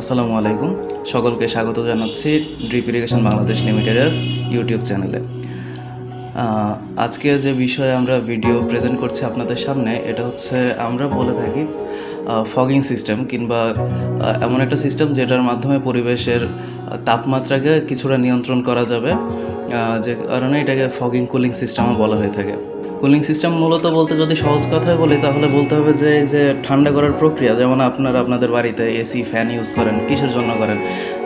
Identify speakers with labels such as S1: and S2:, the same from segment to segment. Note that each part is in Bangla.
S1: আসসালামু আলাইকুম। সকলকে স্বাগত জানাচ্ছি ড্রিপ ইরিগেশন বাংলাদেশ লিমিটেডের ইউটিউব চ্যানেলে। আজকে যে বিষয়ে আমরা ভিডিও প্রেজেন্ট করছি আপনাদের সামনে, এটা হচ্ছে আমরা বলে থাকি ফগিং সিস্টেম কিংবা এমন একটা সিস্টেম যেটার মাধ্যমে পরিবেশের তাপমাত্রাকে কিছুটা নিয়ন্ত্রণ করা যাবে যে কারণে এটাকে ফগিং কুলিং সিস্টেমও বলা হয়ে থাকে। কুলিং সিস্টেম মূলত বলতে যদি সহজ কথায় বলি, তাহলে বলতে হবে যে যে ঠান্ডা করার প্রক্রিয়া, যেমন আপনারা আপনাদের বাড়িতে এসি ফ্যান ইউজ করেন, কিসের জন্য করেন?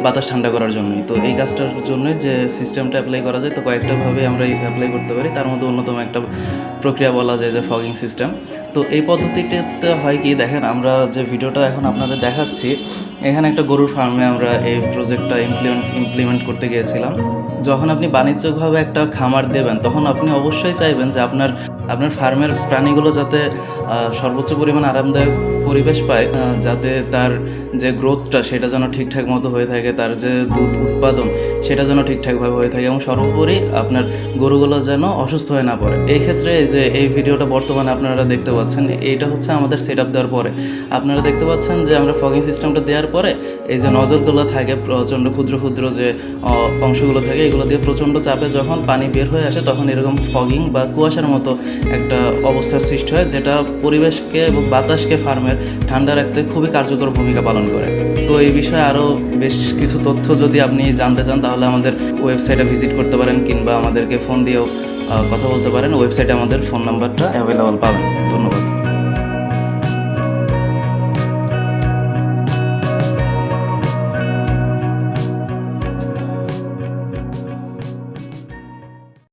S1: বাতাস ঠান্ডা করার জন্যই। তো এই কাজটার জন্য যে সিস্টেমটা অ্যাপ্লাই করা যায়, তো কয়েকটাভাবে আমরা অ্যাপ্লাই করতে পারি। তার মধ্যে অন্যতম একটা প্রক্রিয়া বলা যায় যে ফগিং সিস্টেম তো এই পদ্ধতিটিতে হয় কি, দেখেন, আমরা যে ভিডিওটা এখন আপনাদের দেখাচ্ছি, এখানে একটা গরুর ফার্মে আমরা এই প্রজেক্টটা ইমপ্লিমেন্ট ইমপ্লিমেন্ট করতে গিয়েছিলাম। যখন আপনি বাণিজ্যিকভাবে একটা খামার দেবেন, তখন আপনি অবশ্যই চাইবেন যে আপনার আপনার ফার্মের প্রাণীগুলো যাতে সর্বোচ্চ পরিমাণ আরামদায়ক পরিবেশ পায় যাতে তার যে গ্রোথটা সেটা যেন ঠিকঠাক মতো হয়ে থাকে, তার যে দুধ উৎপাদন সেটা যেন ঠিকঠাকভাবে হয়ে থাকে এবং সর্বোপরি আপনার গরুগুলো যেন অসুস্থ হয়ে না পড়ে। এই ক্ষেত্রে যে এই ভিডিওটা বর্তমানে আপনারা দেখতে পাচ্ছেন, এইটা হচ্ছে আমাদের সেট আপ দেওয়ার পরে। আপনারা দেখতে পাচ্ছেন যে আমরা ফগিং সিস্টেমটা দেওয়ার পরে এই যে নজরগুলো থাকে, প্রচণ্ড ক্ষুদ্র ক্ষুদ্র যে অংশগুলো থাকে, এগুলো দিয়ে প্রচণ্ড চাপে যখন পানি বের হয়ে আসে, তখন এরকম ফগিং বা কুয়াশার মতো একটা অবস্থার সৃষ্টি হয়, যেটা পরিবেশকে এবং বাতাসকে ফার্মের ঠান্ডা রাখতে খুবই কার্যকর ভূমিকা পালন করে। তো এই বিষয়ে আরও বেশ কিছু তথ্য যদি আপনি জানতে চান, তাহলে আমাদের ওয়েবসাইটে ভিজিট করতে পারেন কিংবা আমাদেরকে ফোন দিয়েও কথা বলতে পারেন। ওয়েবসাইটে আমাদের ফোন নাম্বারটা অ্যাভেলেবল পাবেন। ধন্যবাদ।